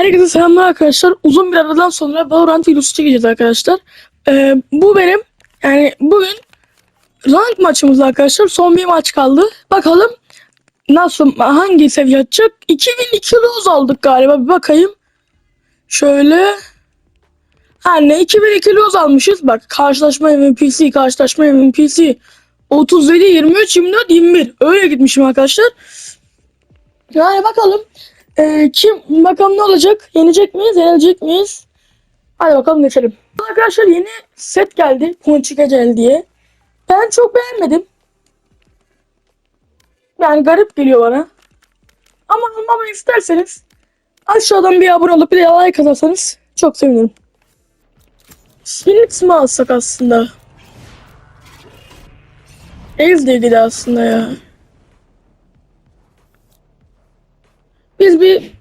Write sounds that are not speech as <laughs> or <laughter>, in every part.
Herkese selamlar arkadaşlar. Uzun bir aradan sonra Valorant videosu çekeceğiz arkadaşlar. Ee, bu benim yani bugün rank maçımız arkadaşlar. Son bir maç kaldı. Bakalım nasıl hangi seviye atacak? 2002 lose aldık galiba. Bir bakayım. Şöyle Anne 2002 lose almışız. Bak karşılaşma MVP'si, karşılaşma MVP'si 37, 23, 24, 21. Öyle gitmişim arkadaşlar. Yani bakalım ee, kim bakalım ne olacak? Yenecek miyiz? Yenilecek miyiz? Hadi bakalım geçelim. Arkadaşlar yeni set geldi. Ponçika gel diye. Ben çok beğenmedim. Yani garip geliyor bana. Ama almamı isterseniz aşağıdan bir abone olup bir de like atarsanız çok sevinirim. Phoenix mi alsak aslında? Ez de ilgili aslında ya. Biz bir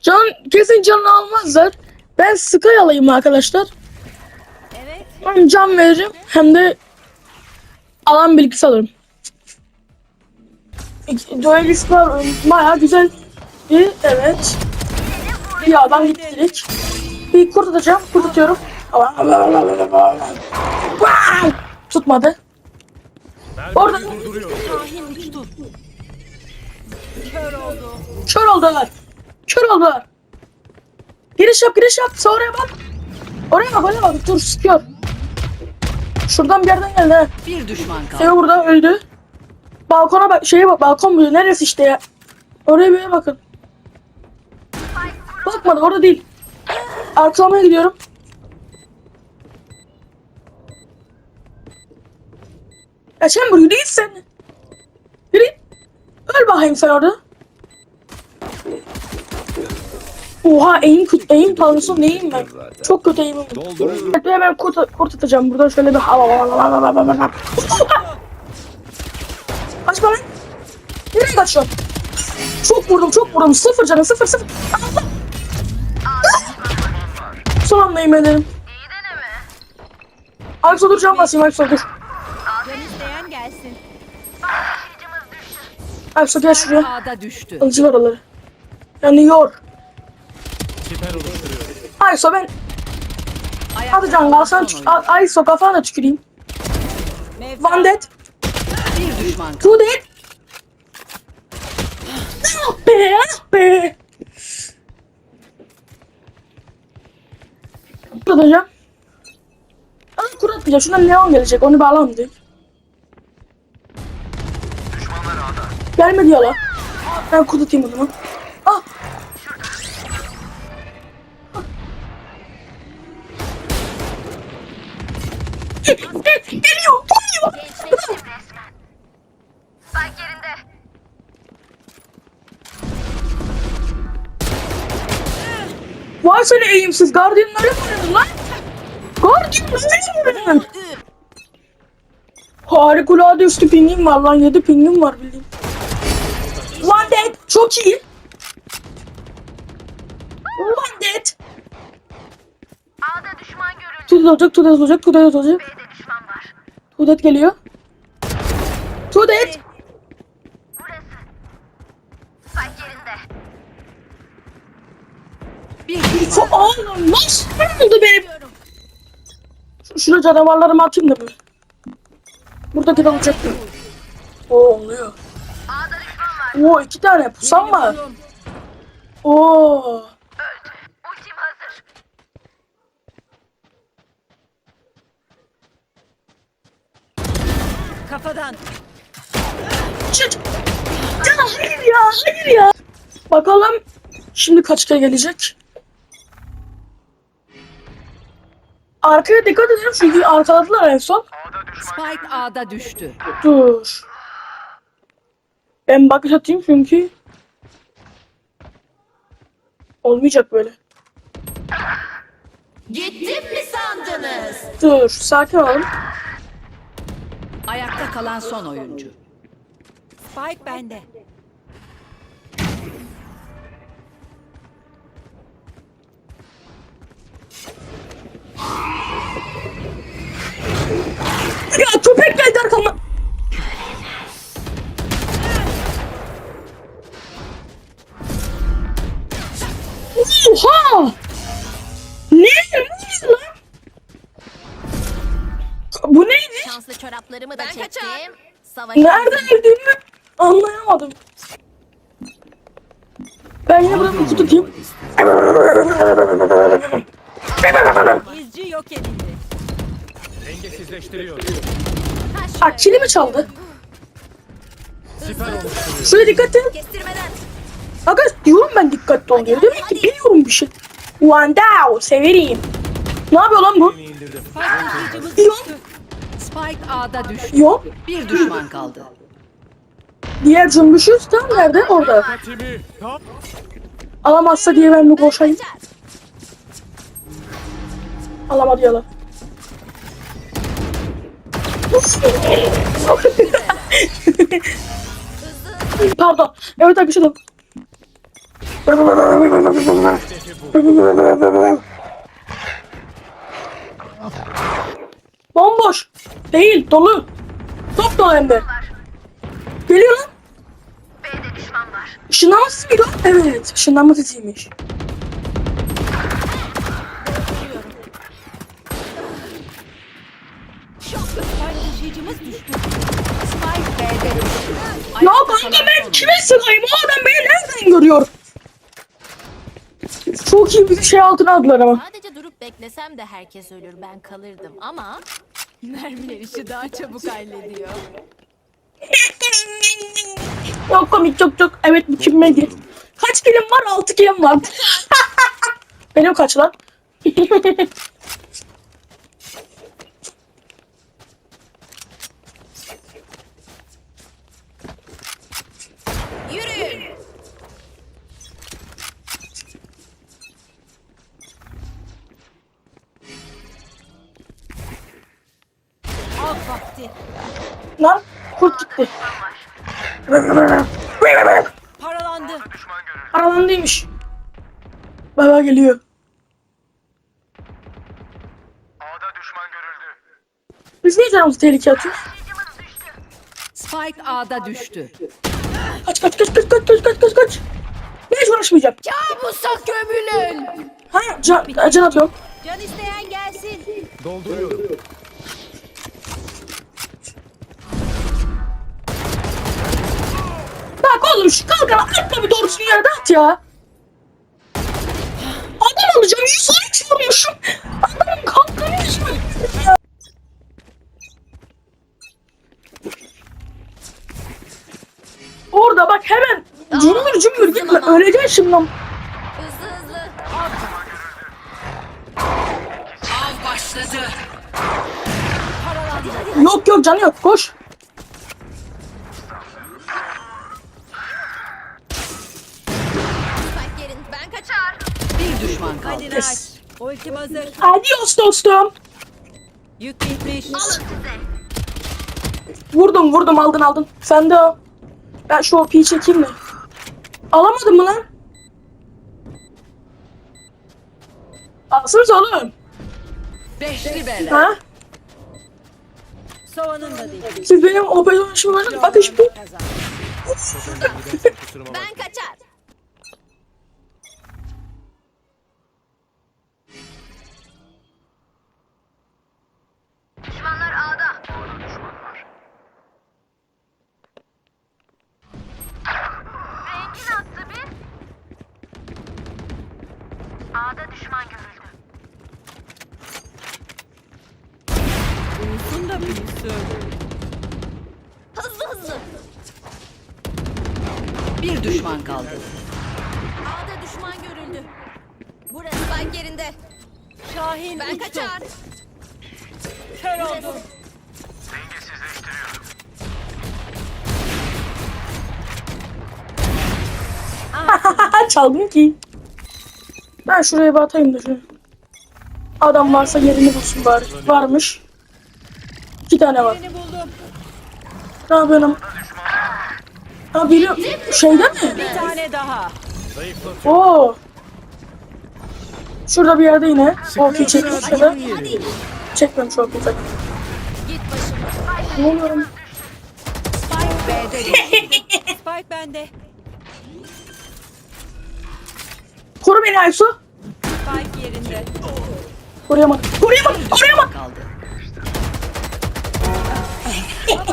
Can kesin canını almazlar. Ben Sky alayım arkadaşlar. Evet. Hem can veririm hem de alan bilgisi alırım. Duelist var baya güzel bir evet. Bir adam gitti direkt. Bir kurt atacağım. Kurt atıyorum. Tutmadı. Orada. Kör oldu. kör oldular. Kör oldular. Giriş yap giriş yap. Sağ oraya bak. Oraya bak oraya bak. Dur sıkıyor. Şuradan bir yerden geldi ha. Bir düşman kaldı. Sevo burada öldü. Balkona bak, şeye bak, balkon bu neresi işte ya? Oraya bir bakın. Bakmadı, orada değil. Arkalamaya gidiyorum. Ya sen buraya değil sen. Öl bakayım sen orada. Oha eğim eğim tanrısı neyim ben? Çok kötü eğimim. Evet, hemen kurt, kurt atacağım. Buradan şöyle bir hava. Kaçma lan. Nereye kaçıyorsun? Çok vurdum çok vurdum. Sıfır canı sıfır sıfır. Son anda yemin Aksu dur can basayım Aksu dur. Aksu gel şuraya. A'da düştü. Alıcı var oraları. Yani yor. Ayso ben hadi can kalan kalsan son tük- Ay- Ayso kafana tüküreyim. Mevcut. One dead. Bir düşman. Two dead. Ah be ah be. Atacağım. Ama kur atmayacağım. Şuradan Leon gelecek. Onu bağlam diye. Gelmedi ya la. Ben kurt atayım o zaman. Ah. Geliyor. Geliyor. Spike yerinde. Vay seni eğimsiz. Guardian'ları oynadın lan? Guardian'ları oynadın? Harikulade üstü pingim var lan. 7 pingim var bildiğin. Çok iyi. One dead. A'da düşman görüldü. Tudet olacak, tudet olacak, tudet olacak. B'de düşman var. Tudet geliyor. Tudet. Burası. Spike yerinde. Bir Çok oğlum nasıl oldu benim? Şu- Şuraya canavarlarımı atayım da böyle. Buradaki de olacak mı? Oluyor. Oo iki tane pusam var. Oo. Ultim hazır. kafadan. Çıt. Ya hayır ya hayır ya. Bakalım şimdi kaç kere gelecek. Arkaya dikkat edelim çünkü arkaladılar en son. Spike A'da düştü. Dur. Ben bakış atayım çünkü olmayacak böyle. Gittim mi sandınız? Dur sakin olun. Ayakta kalan son oyuncu. Spike bende. Çoraplarımı da Ben çektim. kaçar. Nereden öldüğümü anlayamadım. Ben yine burada kutu tutayım. İzci yok edildi. Dengesizleştiriyor. Aa, kili mi çaldı? Şöyle dikkat edin. Kestirmeden. Aga diyorum ben dikkatli ol diyor. Demek ki biliyorum bir şey. Wow, severim. Ne yapıyor lan bu? İndirdim. Yok, Spike A'da düştü. yok. Bir düşman kaldı. Diğer cümbüşüz tam nerede? Orada. Timi. Alamazsa diye ben bir koşayım. Alamadı yalan. <laughs> Pardon. Evet arkadaşlar. <laughs> Bomboş. Değil, dolu. Top dolu hem. Geliyor lan. B'de düşman var. Işınlanma sesi miydi? Evet, ışınlanma sesiymiş. Ya kanka ben kime sığayım? O adam beni nereden görüyor? Çok iyi bir şey altına aldılar ama. Sadece beklesem de herkes ölür ben kalırdım ama mermiler işi daha çabuk hallediyor. Çok komik çok çok. Evet bu kimmeydi? Kaç kilim var? 6 kilim var. <laughs> Benim kaç lan? <laughs> Paralandı. Aralandıymış. Baba geliyor. A'da düşman görüldü. Biz niye canımızı tehlikeye atıyoruz? Spike A'da düştü. Kaç kaç kaç kaç kaç kaç kaç kaç kaç. Ben hiç uğraşmayacağım. Kabusa gömülün. Ha can, can atıyorum. Can isteyen gelsin. Dolduruyorum. Bak oğlum şu kalkana atma bir doğrusunu yerde at ya. Adam alacağım 113 vurmuşum. Adamın kalkanı ya. Orada bak hemen cümbür cümbür gitme öleceksin şimdi lan. Hızlı hızlı. Av başladı. Yok yok canı yok koş. Yes. Ultim hazır. Adios dostum. Yük bitmiş. Vurdum vurdum aldın aldın. Sen de o. Ben şu OP'yi çekeyim mi? Alamadın mı lan? Alsınız oğlum. Beşli bela. Ha? Sovanın da değil. Siz benim OP dönüşümü bakın. Bakın şu bu. <laughs> Ben kaçar. A'da düşman görüldü. Uyusun da büyüsün. Hızlı hızlı. Bir düşman kaldı. A'da düşman görüldü. Burası Spike yerinde. Şahin Ben kaçar. Kör oldu. <laughs> Çaldım ki. Ben şuraya bir atayım da şunu. Adam varsa yerini bulsun bari. Varmış. İki tane var. Ne yapıyorum? Ha biliyorum. Şeyde mi? Bir tane daha. Oo. Şurada bir yerde yine. OP çekmiş ya da. Çekmemiş OP zaten. Ne oluyorum? Spike düştü. Spike bende. Koru beni Aysu. Spike yerinde. Koruyamadım. Koruyamadım. Koruyamadım. Kaldı. Acemilikleri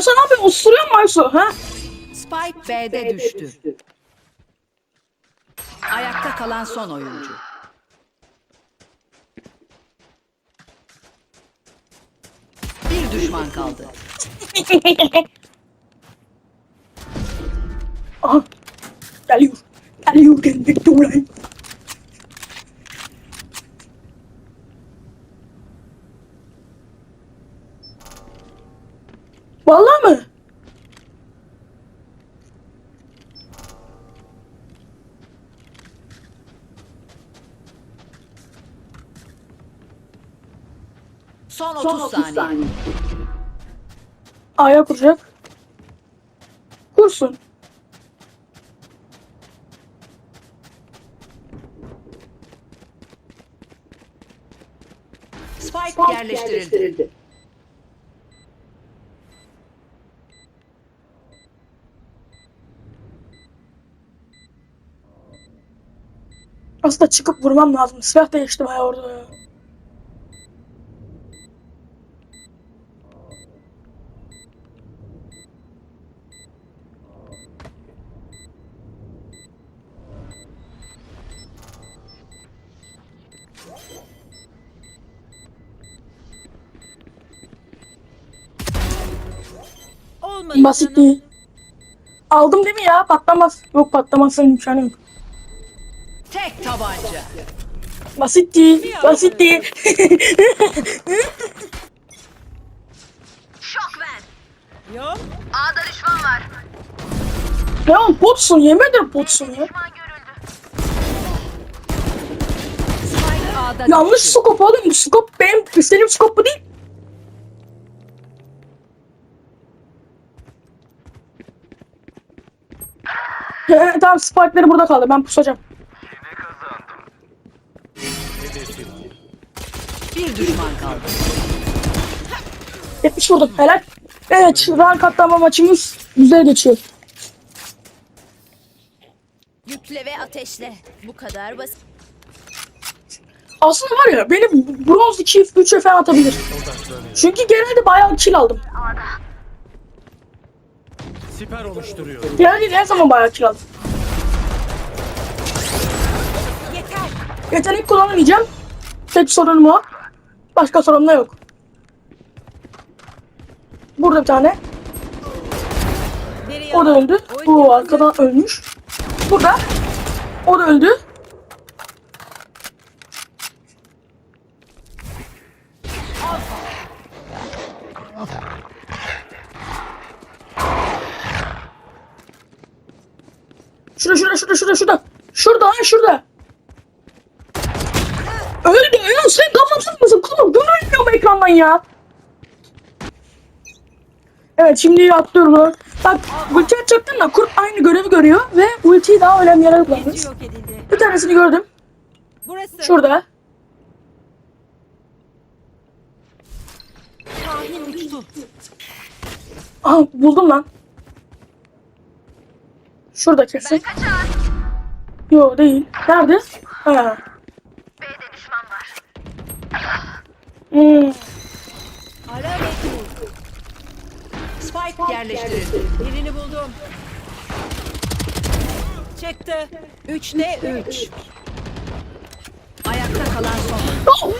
Aysu ne yapıyorsun? Osuruyor mu? Ha? Spike B'de düştü. Ayakta kalan son oyuncu. Bir düşman kaldı. <laughs> Aha. Geliyor. Geliyor. Geliyor. Geliyor. Vallahi mı? Son 30, saniye. Aya kuracak. Kursun. Spike, yerleştirildi. Aslında çıkıp vurmam lazım. Silah değişti bayağı orada ya. Basit değil. Aldım değil mi ya? Patlamaz. Yok patlamazsa imkanı yok. Tek tabanca. Basit değil. Basit değil. Şok ver. Yok. A'da düşman var. ya oğlum potsun. Yemin ederim potsun ya. Yanlış skop oğlum. Bu skop benim istediğim skop bu değil. Tamam spike'leri burada kaldı. Ben pusacağım. Bir düşman kaldı. 70 vurdum. Helal. Evet rank atlama maçımız güzel geçiyor. Yükle ve ateşle. Bu kadar basit. Aslında var ya beni bronz 2 3'e falan atabilir. Çünkü genelde bayağı kill aldım. Siper oluşturuyor. Genelde her zaman bayağı kill aldım. Yeter. Yetenek kullanamayacağım. Tek sorunum o. Başka sorun da yok. Burada bir tane. O da öldü. Bu arkadan ölmüş. Burada. O da öldü. Şurada şurada şurada şurada şurada. Şurada şurada. Öldü ya sen kapatır mısın kulum? Görünmüyor mu ekrandan ya? Evet şimdi onu. Bak ulti atacaktım da kurt aynı görevi görüyor ve ultiyi daha önemli yere kullanmış. Bir tanesini gördüm. Burası. Şurada. Aha buldum lan. Şurada kesin. Yo değil. Nerede? Ha. B'de düşman var. Hmm. Ara ve dur. Spike yerleştirildi. Birini buldum. Çıktı. Üçte üç. Ayakta kalan son.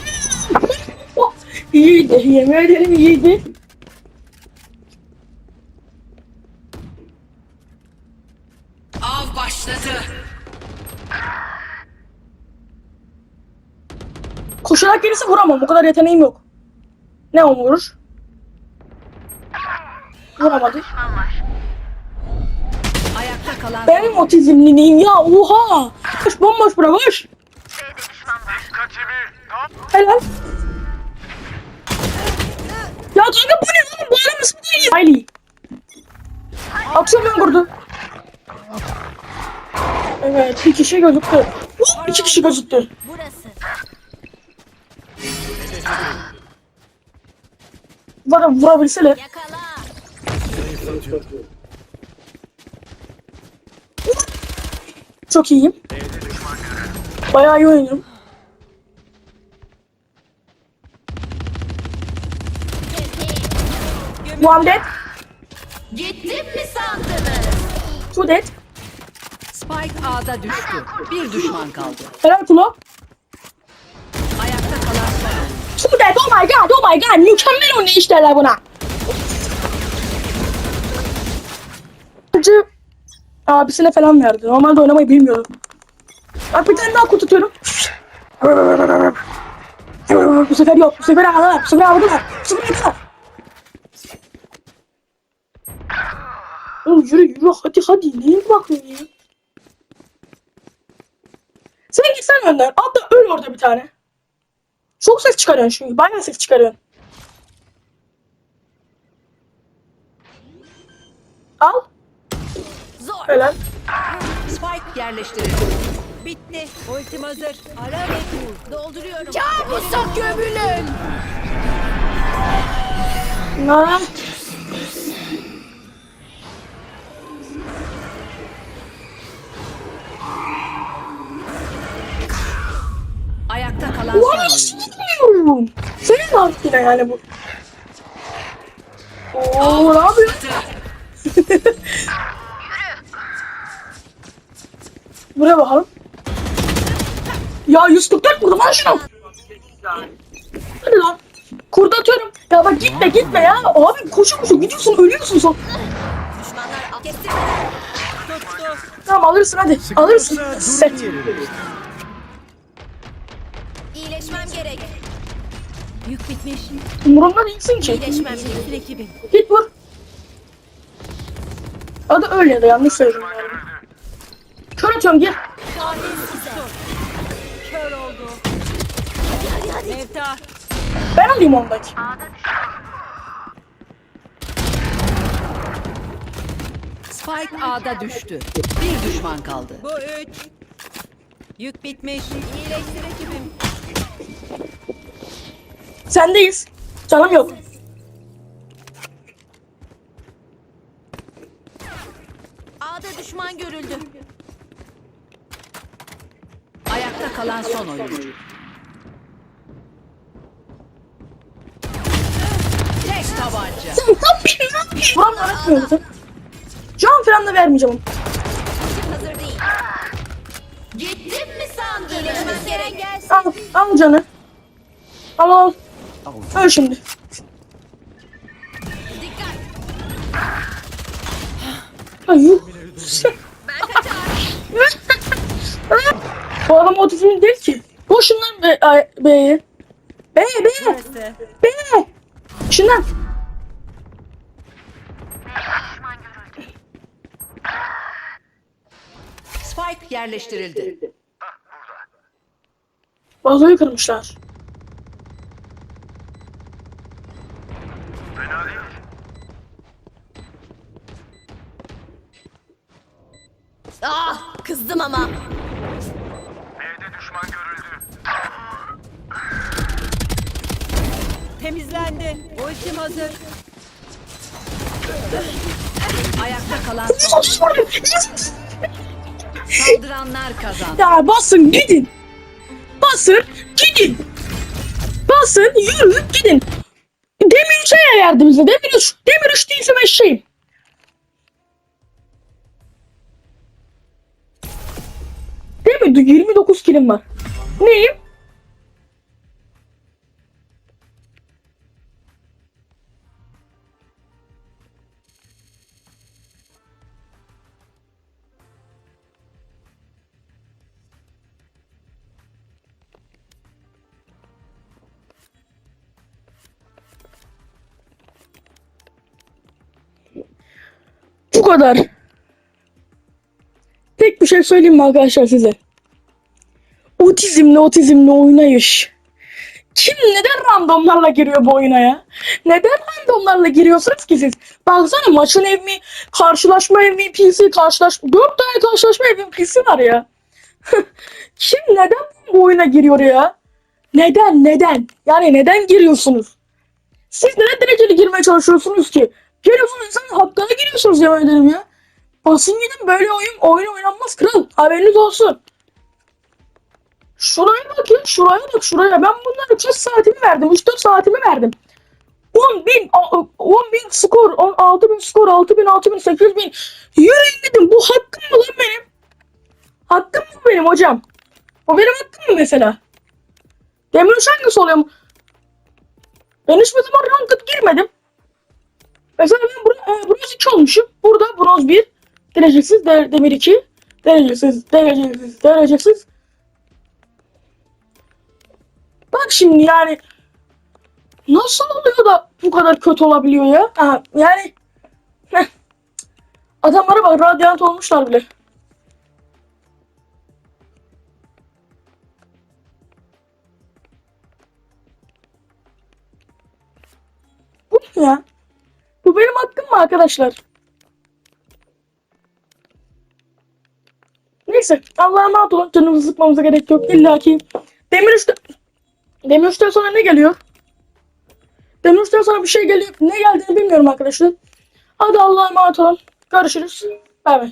<laughs> İyiydi. Yemin ederim iyiydi. Av başladı. Koşarak gelirse vuramam. O kadar yeteneğim yok. Ne o vurur? Vuramadı. Düşman var. Ayakta kalan Benim otizmliliğim ya oha. Boş bomboş bura boş. Helal. Ya kanka bu ne oğlum bu adam nasıl değil? Hayli. Akşam ben vurdu. Evet bir kişi gözüktü. Hop, iki kişi gözüktü. Burası. Bana vurabilseler. Yakala. Çok iyiyim. Bayağı iyi oynuyorum. One dead, Gittim mi sandınız? two dead. Spike A'da düştü. Bir düşman kaldı. Helal Kulo. Ayakta kalan son. Two dead, oh my god, oh my god. Mükemmel oynayışlarlar buna. Abisine falan verdi. Normalde oynamayı bilmiyorum. Bak bir tane daha kutu tutuyorum. Bu sefer yok. Bu sefer aldılar. Bu sefer aldılar. Bu sefer aldılar. Oğlum yürü yürü hadi hadi. Neye bakıyorsun ya? Sen gitsen önden. Hatta öl orada bir tane. Çok ses çıkarıyorsun çünkü. Bayağı ses çıkarıyorsun. Al. Helal. Spike yerleştirildi. Bitti. Ultim hazır. Ara ve kur. Dolduruyorum. Kabusa gömülün. Ha. Ayakta kalan son Ulan oyuncu. istemiyorum. Senin artık yine yani bu. Oo ne yapıyorsun? Buraya bakalım. Ya 144 vurdum lan şunu. Hadi lan. Kurda atıyorum. Ya bak gitme gitme ya. Abi koşu koşu gidiyorsun ölüyorsun son. Tamam alırsın hadi. Alırsın. Set. İyileşmem gerek. Yük bitmiş. Umurumda değilsin ki. İyileşmem gerek. Git vur. Adı öyle ya da yanlış söyledim yani. Kör atıyorum gir. Kör oldu. Mevta. Ben alayım ondaki. Spike A'da düştü. Bir düşman kaldı. Bu üç. Yük bitmiş. İyileştir ekibim. Sendeyiz. Canım yok. A'da düşman görüldü. Ayakta kalan son oyuncu. Tek tabanca. Sen ne yapıyorsun? Ne yapıyorsun? Musun? Can falan da vermeyeceğim. Hazır değil. Gittim mi. Gelsin. Al, al canı. Al al. Öl şimdi. Dikkat. Ay yuh. <laughs> Bu adam otizmli değil ki. Boşundan be, ay, B'ye. B, B, B. Şundan. Spike yerleştirildi. Vazoyu kırmışlar. Fena değil. Ah kızdım ama. Temizlendi. Ultim hazır. Ayakta kalan son. Saldıranlar kazandı. ya basın gidin. Basın gidin. Basın yürü gidin. Demir 3'e verdi bize. Demir 3. Demir 3 değilse ben şeyim. Değil mi? 29 kilim var. Neyim? Bu kadar. Tek bir şey söyleyeyim mi arkadaşlar size? Otizmli otizmli oynayış. Kim neden randomlarla giriyor bu oyuna ya? Neden randomlarla giriyorsunuz ki siz? Baksana maçın evi, karşılaşma MVP'si, karşılaşma... Dört tane karşılaşma MVP'si var ya. <laughs> Kim neden bu oyuna giriyor ya? Neden, neden? Yani neden giriyorsunuz? Siz neden dereceli girmeye çalışıyorsunuz ki? Geliyorsunuz insanın hakkına giriyorsunuz yemin ederim ya. Basın gidin böyle oyun, oyun oynanmaz kral. Haberiniz olsun. Şuraya bak ya, şuraya bak şuraya. Ben bunlara 3 saatimi verdim, 3-4 saatimi verdim. 10 bin, 10 bin skor, 6 bin skor, 6 bin, 6 bin, 8 bin. Yürüyün dedim. Bu hakkım mı lan benim? Hakkım mı benim hocam? O benim hakkım mı mesela? Demir hangisi oluyor mu? Ben hiçbir zaman ranked girmedim. Mesela ben burada e, bronz 2 olmuşum. Burada bronz 1, derecesiz, de, demir 2, derecesiz, derecesiz, derecesiz. Bak şimdi yani nasıl oluyor da bu kadar kötü olabiliyor ya? Ha, yani heh. adamlara bak radyant olmuşlar bile. Bu ne ya? Bu benim hakkım mı arkadaşlar? Neyse Allah'a emanet olun. Canımızı sıkmamıza gerek yok. İlla ki Demir üstte... Demir üstten sonra ne geliyor? Demir üstten sonra bir şey geliyor. Ne geldiğini bilmiyorum arkadaşlar. Hadi Allah'a emanet olun. Görüşürüz. Bay bay.